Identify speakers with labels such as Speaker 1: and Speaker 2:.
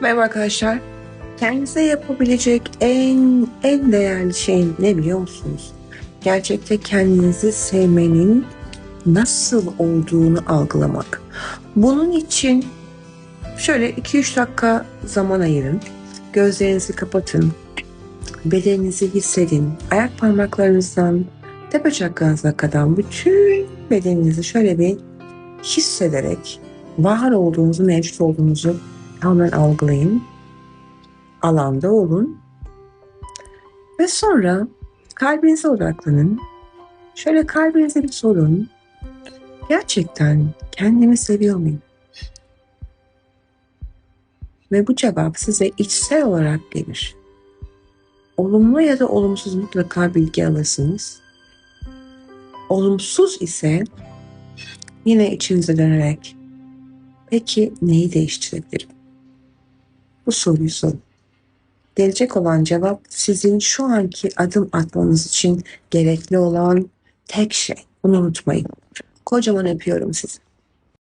Speaker 1: Merhaba arkadaşlar. Kendinize yapabilecek en en değerli şey ne biliyor musunuz? Gerçekte kendinizi sevmenin nasıl olduğunu algılamak. Bunun için şöyle 2-3 dakika zaman ayırın. Gözlerinizi kapatın. Bedeninizi hissedin. Ayak parmaklarınızdan tepe çakranıza kadar bütün bedeninizi şöyle bir hissederek var olduğunuzu, mevcut olduğunuzu hemen algılayın. Alanda olun. Ve sonra kalbinize odaklanın. Şöyle kalbinize bir sorun. Gerçekten kendimi seviyor muyum? Ve bu cevap size içsel olarak gelir. Olumlu ya da olumsuz mutlaka bilgi alırsınız. Olumsuz ise yine içinize dönerek peki neyi değiştirebilirim? Bu soruyu sorun. Gelecek olan cevap sizin şu anki adım atmanız için gerekli olan tek şey. Bunu unutmayın. Kocaman öpüyorum sizi.